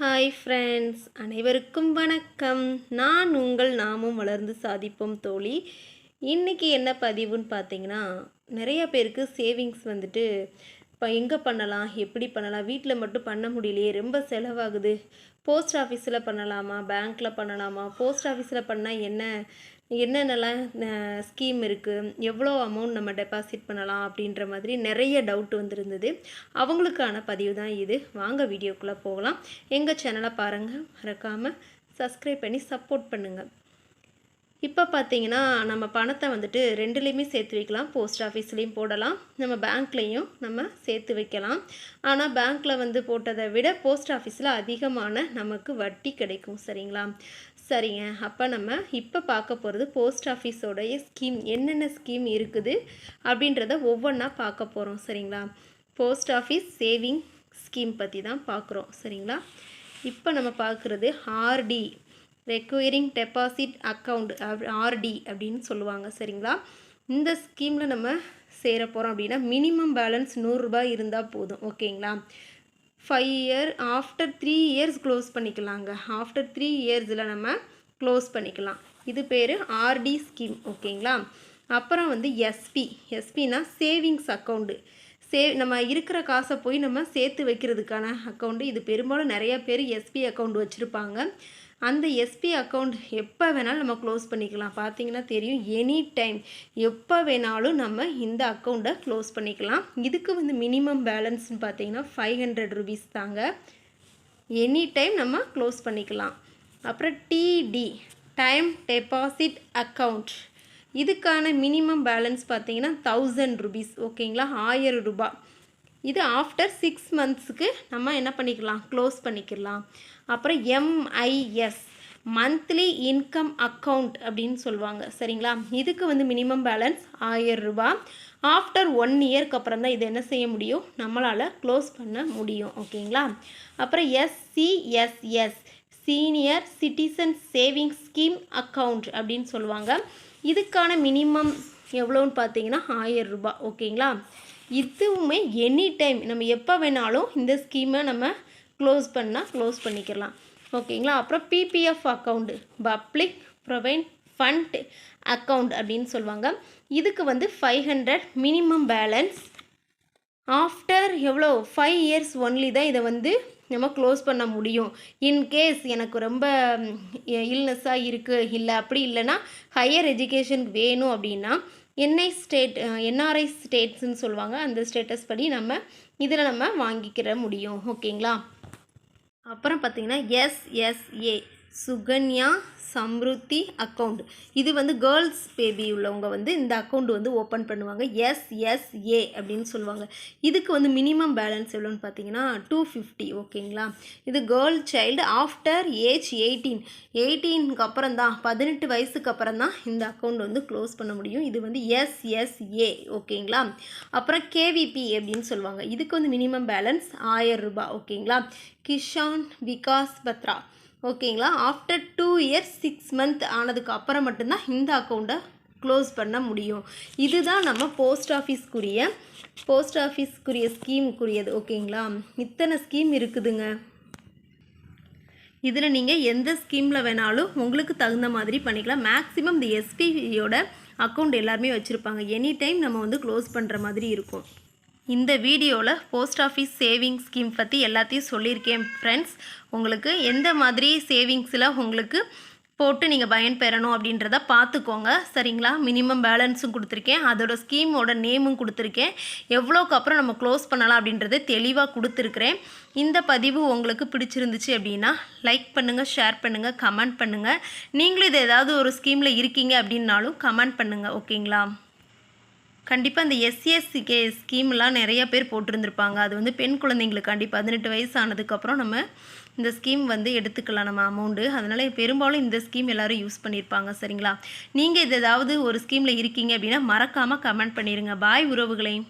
Hi friends அனைவருக்கும் வணக்கம். நான் உங்கள் நாமும் வளர்ந்து சாதிப்போம் தோழி. இன்றைக்கி என்ன பதிவுன்னு பார்த்தீங்கன்னா நிறைய பேருக்கு சேவிங்ஸ் வந்துட்டு இப்போ எங்கே பண்ணலாம்? எப்படி பண்ணலாம்? வீட்டில் மட்டும் பண்ண முடியலையே. ரொம்ப செலவாகுது. போஸ்ட் ஆஃபீஸில் பண்ணலாமா? பேங்க்கில் பண்ணலாமா? போஸ்ட் ஆஃபீஸில் பண்ணால் என்ன? என்னென்னலாம் ஸ்கீம் இருக்குது எவ்வளோ அமௌண்ட் நம்ம டெபாசிட் பண்ணலாம்? அப்படின்ற மாதிரி நிறைய டவுட் வந்திருந்தது. அவங்களுக்கான பதிவு தான் இது. வாங்க வீடியோக்குள்ளே போகலாம். எங்கள் சேனலை பாருங்கள் மறக்காமல் சப்ஸ்கிரைப் பண்ணி சப்போர்ட் பண்ணுங்கள் இப்போ பார்த்தீங்கன்னா நம்ம பணத்தை வந்துட்டு ரெண்டுலேயுமே சேர்த்து வைக்கலாம். போஸ்ட் ஆஃபீஸ்லேயும் போடலாம். நம்ம பேங்க்லேயும் நம்ம சேர்த்து வைக்கலாம். ஆனால் பேங்க்கில் வந்து போட்டதை விட போஸ்ட் ஆஃபீஸில் அதிகமான நமக்கு வட்டி கிடைக்கும். சரிங்களா? சரிங்க. அப்போ நம்ம இப்போ பார்க்க போகிறது போஸ்ட் ஆஃபீஸோடைய ஸ்கீம் என்னென்ன ஸ்கீம் இருக்குது அப்படின்றத ஒவ்வொன்றா பார்க்க போகிறோம். சரிங்களா? போஸ்ட் ஆஃபீஸ் சேவிங் ஸ்கீம் பற்றி தான் பார்க்குறோம். சரிங்களா? இப்போ நம்ம பார்க்குறது RD recurring deposit account RD அப்படின்னு சொல்லுவாங்க சரிங்களா? இந்த ஸ்கீமில் நம்ம சேர போகிறோம் அப்படின்னா மினிமம் பேலன்ஸ் நூறுரூபா இருந்தால் போதும் ஓகேங்களா? Five year after three years close பண்ணிக்கலாங்க. ஆஃப்டர் த்ரீ இயர்ஸில் நம்ம க்ளோஸ் பண்ணிக்கலாம். இது பேர் ஆர்டி ஸ்கீம் ஓகேங்களா? அப்புறம் வந்து எஸ்பி எஸ்பினா சேவிங்ஸ் அக்கௌண்ட்டு சே நம்ம இருக்கிற காசை போய் நம்ம சேர்த்து வைக்கிறதுக்கான அக்கௌண்ட்டு இது பெரும்பாலும் நிறைய பேர் எஸ்பி அக்கௌண்ட் வச்சுருப்பாங்க. அந்த எஸ்பி அக்கௌண்ட் எப்போ வேணாலும் நம்ம க்ளோஸ் பண்ணிக்கலாம். பார்த்தீங்கன்னா தெரியும் எனி டைம் எப்போ வேணாலும் நம்ம இந்த அக்கௌண்ட்டை க்ளோஸ் பண்ணிக்கலாம். இதுக்கு வந்து மினிமம் பேலன்ஸ்னு பார்த்தீங்கன்னா ஃபைவ் ஹண்ட்ரட் ருபீஸ் தாங்க. எனி டைம் நம்ம க்ளோஸ் பண்ணிக்கலாம். அப்புறம் டிடி டைம் டெபாசிட் அக்கௌண்ட் இதுக்கான மினிமம் பேலன்ஸ் பார்த்தீங்கன்னா தௌசண்ட் ருபீஸ் ஓகேங்களா ஆயிரம் ரூபாய். இது ஆஃப்டர் சிக்ஸ் மந்த்ஸுக்கு நம்ம என்ன பண்ணிக்கலாம்? க்ளோஸ் பண்ணிக்கலாம். அப்புறம் எம்ஐஎஸ் மந்த்லி இன்கம் அக்கௌண்ட் அப்படின்னு சொல்லுவாங்க. சரிங்களா? இதுக்கு வந்து மினிமம் பேலன்ஸ் ஆயிரம் ரூபா ஆஃப்டர் ஒன் இயர்க்கு அப்புறம் தான் இது என்ன செய்ய முடியும்? நம்மளால் க்ளோஸ் பண்ண முடியும். ஓகேங்களா? அப்புறம் SCSS senior citizen savings scheme account அப்படின்னு சொல்லுவாங்க. இதுக்கான மினிமம் எவ்வளோன்னு பார்த்தீங்கன்னா ஆயிரம் ரூபாய். ஓகேங்களா? இதுவுமே எனி டைம் நம்ம எப்போ வேணாலும் இந்த ஸ்கீமை நம்ம க்ளோஸ் பண்ணால் க்ளோஸ் பண்ணிக்கலாம். ஓகேங்களா? அப்புறம் PPF account public provident fund account அப்படின்னு சொல்லுவாங்க. இதுக்கு வந்து five hundred minimum balance after எவ்வளோ? ஃபைவ் இயர்ஸ் ஒன்லி தான் இதை வந்து நம்ம க்ளோஸ் பண்ண முடியும். இன்கேஸ் எனக்கு ரொம்ப இல்னஸ்ஸாக இருக்குது இல்லை அப்படி இல்லைன்னா ஹையர் எஜுகேஷன் வேணும் அப்படின்னா என்ஐ ஸ்டேட் என்ஆர்ஐ ஸ்டேட்ஸ்ன்னு சொல்லுவாங்க. அந்த ஸ்டேட்டஸ் படி நம்ம இதில் நம்ம வாங்கிக்கிற முடியும். ஓகேங்களா அப்புறம் பார்த்திங்கன்னா எஸ்எஸ்ஏ சுகன்யா சம்ருத்தி அக்கௌண்ட் இது வந்து கேர்ள்ஸ் பேபி உள்ளவங்க வந்து இந்த அக்கௌண்ட் வந்து ஓப்பன் பண்ணுவாங்க. எஸ் எஸ் ஏ அப்படின்னு சொல்லுவாங்க. இதுக்கு வந்து மினிமம் பேலன்ஸ் எவ்வளோன்னு பார்த்தீங்கன்னா டூ ஃபிஃப்டி ஓகேங்களா? இது girl child after age eighteen எயிட்டீனுக்கு அப்புறம் தான் பதினெட்டு வயசுக்கு அப்புறம் தான் இந்த அக்கௌண்ட் வந்து க்ளோஸ் பண்ண முடியும். இது வந்து எஸ்எஸ்ஏ ஓகேங்களா? அப்புறம் கேவிபி அப்படின்னு சொல்லுவாங்க. இதுக்கு வந்து மினிமம் பேலன்ஸ் ஆயிரம் ரூபாய் ஓகேங்களா? கிஷான் விகாஸ் பத்ரா. ஓகேங்களா? After two years six month ஆனதுக்கு அப்புறம் மட்டும்தான் இந்த அக்கௌண்ட்டை க்ளோஸ் பண்ண முடியும். இதுதான் நம்ம போஸ்ட் ஆஃபீஸ்க்குரிய போஸ்ட் ஆஃபீஸ்க்குரிய ஸ்கீமுக்குரியது ஓகேங்களா? இத்தனை ஸ்கீம் இருக்குதுங்க. இதில் நீங்கள் எந்த ஸ்கீமில் வேணாலும் உங்களுக்கு தகுந்த மாதிரி பண்ணிக்கலாம். மேக்ஸிமம் இந்த எஸ்பியோட அக்கௌண்ட் எல்லாருமே வச்சுருப்பாங்க. எனி டைம் நம்ம வந்து க்ளோஸ் பண்ணுற மாதிரி இருக்கும். இந்த வீடியோவில் போஸ்ட் ஆஃபீஸ் சேவிங் ஸ்கீம் பற்றி எல்லாத்தையும் சொல்லியிருக்கேன் ஃப்ரெண்ட்ஸ் உங்களுக்கு எந்த மாதிரி சேவிங்ஸில் உங்களுக்கு போட்டு நீங்கள் பயன்பெறணும் அப்படின்றத பார்த்துக்கோங்க சரிங்களா? மினிமம் பேலன்ஸும் கொடுத்துருக்கேன். அதோட ஸ்கீமோட நேமும் கொடுத்துருக்கேன். எவ்வளோக்கு அப்புறம் நம்ம க்ளோஸ் பண்ணலாம் அப்படின்றத தெளிவாக கொடுத்துருக்குறேன். இந்த பதிவு உங்களுக்கு பிடிச்சிருந்துச்சு அப்படின்னா லைக் பண்ணுங்கள் ஷேர் பண்ணுங்கள் கமெண்ட் பண்ணுங்கள் நீங்களும் இது ஏதாவது ஒரு ஸ்கீமில் இருக்கீங்க அப்படின்னாலும் கமெண்ட் பண்ணுங்கள் ஓகேங்களா? கண்டிப்பாக இந்த எஸ்சிஎஸ்சிகே ஸ்கீம்லாம் நிறைய பேர் போட்டிருந்துருப்பாங்க. அது வந்து பெண் குழந்தைங்களுக்காண்டி பதினெட்டு வயசு ஆனதுக்கப்புறம் நம்ம இந்த ஸ்கீம் வந்து எடுத்துக்கலாம் நம்ம அமௌண்ட்டு அதனால் பெரும்பாலும் இந்த ஸ்கீம் எல்லோரும் யூஸ் பண்ணியிருப்பாங்க. சரிங்களா? நீங்கள் இது ஏதாவது ஒரு ஸ்கீமில் இருக்கீங்க அப்படின்னா மறக்காமல் கமெண்ட் பண்ணிடுங்க பாய் உறவுகளையும்